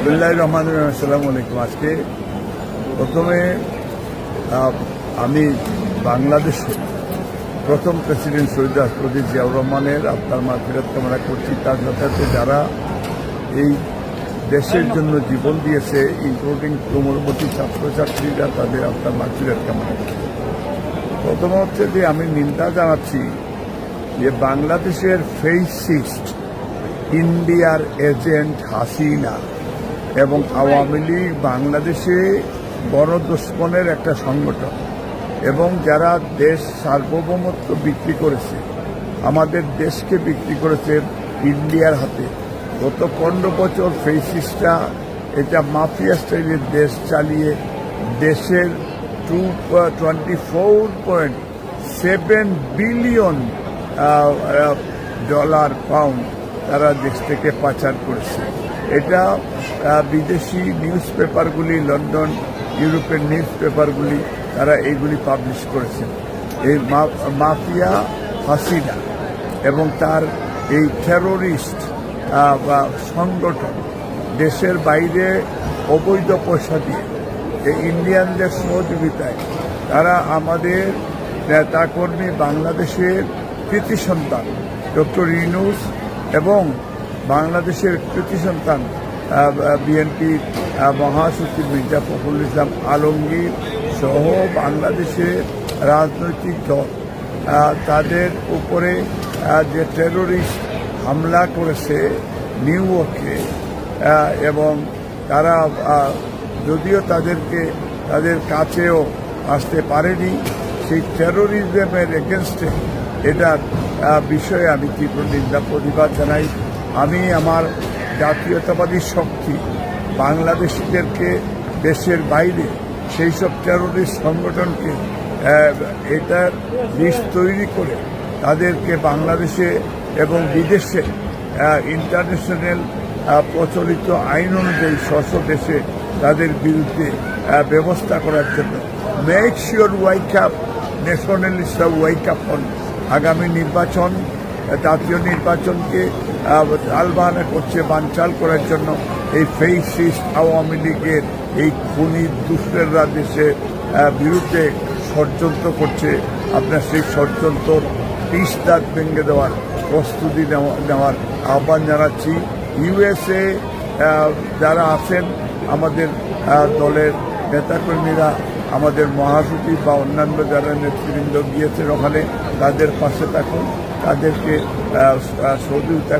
বিসমিল্লাহ রহমান আসসালামু আলাইকুম। আজকে প্রথমে আমি বাংলাদেশে প্রথম প্রেসিডেন্ট শহীদ রাষ্ট্রপতি জিয়াউর রহমানের, আপনার মাফিরাত কামনা করছি। তার যথার্থে যারা এই দেশের জন্য জীবন দিয়েছে ইনক্লুডিং কোমলবতী ছাত্রছাত্রীরা, তাদের আপনার মাফিরাত কামনা করছে। প্রথম হচ্ছে যে, আমি নিন্দা জানাচ্ছি যে বাংলাদেশের ফেসিস্ট, ইন্ডিয়ার এজেন্ট হাসিনা এবং আওয়ামী লীগ বাংলাদেশে বড় দুশ্মনের একটা সংগঠন এবং যারা দেশ সার্বভৌমত্ব বিক্রি করেছে, আমাদের দেশকে বিক্রি করেছে ইন্ডিয়ার হাতে। গত পনেরো বছর ফেসিসটা এটা মাফিয়া স্টাইলের দেশ চালিয়ে দেশের two twenty four point seven billion dollar pound তারা দেশ থেকে পাচার করেছে। এটা বিদেশি নিউজ পেপারগুলি লন্ডন, ইউরোপের নিউজ পেপারগুলি তারা এইগুলি পাবলিশ করেছেন। এই মাফিয়া হাসিনা এবং তার এই টেরোরিস্ট বা সংগঠন, দেশের বাইরে অবৈধ পয়সা দিয়ে, এই ইন্ডিয়ানদের সহযোগিতায় তারা আমাদের নেতাকর্মী বাংলাদেশের কৃতি সন্তান, ডক্টর ইনুস এবং বাংলাদেশের কৃতি সন্তান বিএনপি মহাসচিব মির্জা ফখরুল ইসলাম আলমগীর সহ বাংলাদেশের রাজনৈতিক দল তাদের উপরে যে টেরোরিস্ট হামলা করেছে নিউ ইয়র্কে এবং তারা যদিও তাদেরকে, তাদের কাছেও আসতে পারেনি, সেই টেরোরিজমের এগেনস্টে এটার বিষয়ে আমি তীব্র নিন্দা, প্রতিবাদ জানাই। আমি আমার জাতীয়তাবাদী শক্তি বাংলাদেশিদেরকে দেশের বাইরে সেই সব টেরোরিস্ট সংগঠনকে এটার লিস্ট তৈরি করে তাদেরকে বাংলাদেশে এবং বিদেশে ইন্টারন্যাশনাল প্রচলিত আইন অনুযায়ী স্বস্ব দেশে তাদের বিরুদ্ধে ব্যবস্থা করার জন্য। মেক শিওর ওয়াইক আপ ন্যাশনালিস্টরা ওয়াইক আপ হন আগামী নির্বাচন জাতীয় নির্বাচনকে আলবাহানা করছে, বানচাল করার জন্য এই ফেসিস্ট আওয়ামী লীগের এই খুনি দুষ্টেররা দেশে বিরুদ্ধে ষড়যন্ত্র করছে। আপনার সেই ষড়যন্ত্র পিস দাঁত ভেঙে দেওয়ার প্রস্তুতি নেওয়া- নেওয়ার আহ্বান জানাচ্ছি। ইউএসএ যারা আছেন, আমাদের দলের নেতাকর্মীরা, আমাদের মহাসচিব বা অন্যান্য যারা নেতৃবৃন্দ গিয়েছেন ওখানে, তাদের পাশে থাকুন। তাদেরকে সহযোগিতা